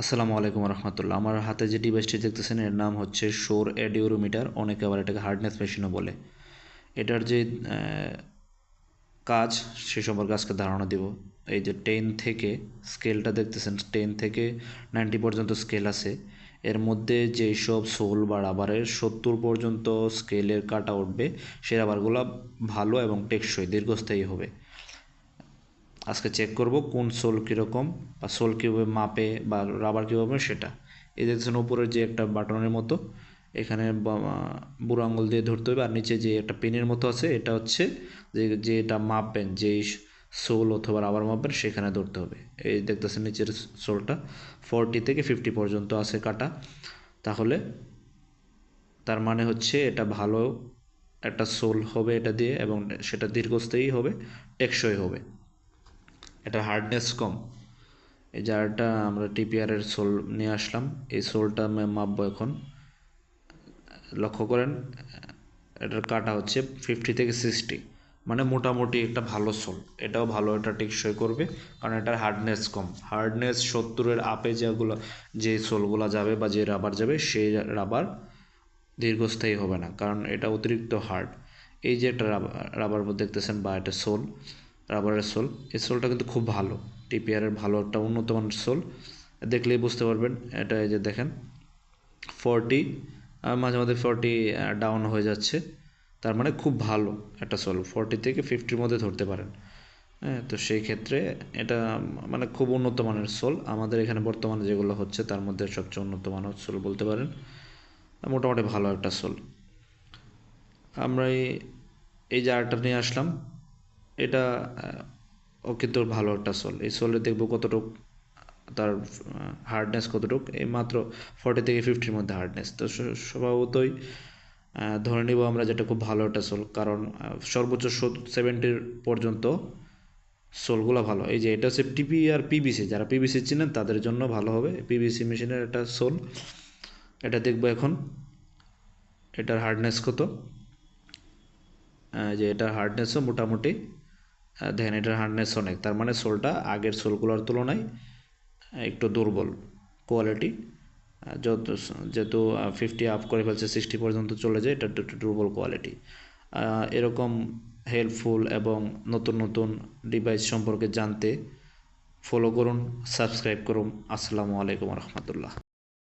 আসসালামু আলাইকুম রহমতুল্লাহ। আমার হাতে যে ডিভাইসটি দেখতেছেন, এর নাম হচ্ছে শোর এডিওরোমিটার অনেকে আবার এটাকে হার্ডনেস মেশিনও বলে। এটার যে কাজ, সে সম্পর্কে আজকে ধারণা দিব। এই যে টেন থেকে স্কেলটা দেখতেছেন টেন থেকে নাইনটি পর্যন্ত স্কেল আছে। এর মধ্যে যেই সব সোল বা রাবারের সত্তর পর্যন্ত স্কেলের কাটা উঠবে, সে রাবারগুলো ভালো এবং টেকসই, দীর্ঘস্থায়ী হবে। আজকে চেক করব কোন সোল কীরকম বা সোল কীভাবে মাপে বা রাবার কীভাবে সেটা। এই দেখছেন উপরের যে একটা বাটনের মতো, এখানে বুড়ো আঙুল দিয়ে ধরতে হবে আর নিচে যে একটা পেনের মতো আছে, এটা হচ্ছে যে যেটা মাপবেন যেই সোল অথবা রাবার মাপবেন সেখানে ধরতে হবে। এই দেখতেছেন নিচের সোলটা ফোরটি থেকে ফিফটি পর্যন্ত আছে কাটা। তাহলে তার মানে হচ্ছে এটা ভালো একটা সোল হবে এটা দিয়ে এবং সেটা দীর্ঘস্থায়ী হবে, টেকসই হবে। এটা হার্ডনেস কম। এই জারটা আমরা টিপিআর এর সোল নিয়ে আসলাম। এই সোলটা আমি মাপবো এখন। লক্ষ্য করেন, এটার কাটা হচ্ছে ফিফটি থেকে সিক্সটি মানে মোটামুটি একটা ভালো সোল এটাও ভালো এটা টেকসই করবে, কারণ এটার হার্ডনেস কম। হার্ডনেস সত্তরের আপে যেগুলো, যে সোলগুলো যাবে বা যে রাবার যাবে, সেই রাবার দীর্ঘস্থায়ী হবে না। কারণ এটা অতিরিক্ত হার্ড এই যে একটা রাবার রাবার দেখতেছেন বা এটা সোল রাবারের সোল এই সোলটা কিন্তু খুব ভালো টিপিআরের ভালো একটা উন্নত মানের সোল দেখলেই বুঝতে পারবেন, এটা এই যে দেখেন ফর্টি মাঝে মাঝে ফর্টি ডাউন হয়ে যাচ্ছে। তার মানে খুব ভালো একটা সোল ফর্টি থেকে ফিফটির মধ্যে ধরতে পারেন। হ্যাঁ তো সেই ক্ষেত্রে এটা মানে খুব উন্নত মানের সোল আমাদের এখানে বর্তমানে যেগুলো হচ্ছে, তার মধ্যে সবচেয়ে উন্নত মানের সোল বলতে পারেন, মোটামুটি ভালো একটা সোল আমরা এই এই জারটা নিয়ে আসলাম এটা আহ, ও কিন্তু ভালো একটা সোল এই সোলে দেখব কতটুক তার হার্ডনেস কতটুক। এই মাত্র ফর্টি থেকে ফিফটির মধ্যে হার্ডনেস তো স্বভাবতই ধরে নিব আমরা যেটা খুব ভালো একটা সোল কারণ সর্বোচ্চ সেভেন্টির পর্যন্ত সোলগুলো ভালো। এই যে এটা হচ্ছে টিপি আর পিবিসি যারা পিবিসি চিনেন তাদের জন্য ভালো হবে। পিবিসি মেশিনের একটা সোল এটা দেখব এখন। এটার হার্ডনেস কত? যে এটার হার্ডনেসও মোটামুটি দেখেন, এটার হার্ডনেস অনেক। তার মানে সোলটা আগের সোলগুলোর তুলনায় একটু দুর্বল কোয়ালিটি যত, যেহেতু ফিফটি আপ করে ফেলছে সিক্সটি পর্যন্ত চলে যায় এটা একটু দুর্বল কোয়ালিটি এরকম হেল্পফুল এবং নতুন নতুন ডিভাইস সম্পর্কে জানতে ফলো করুন সাবস্ক্রাইব করুন। আসসালামু আলাইকুম রহমতুল্লাহ।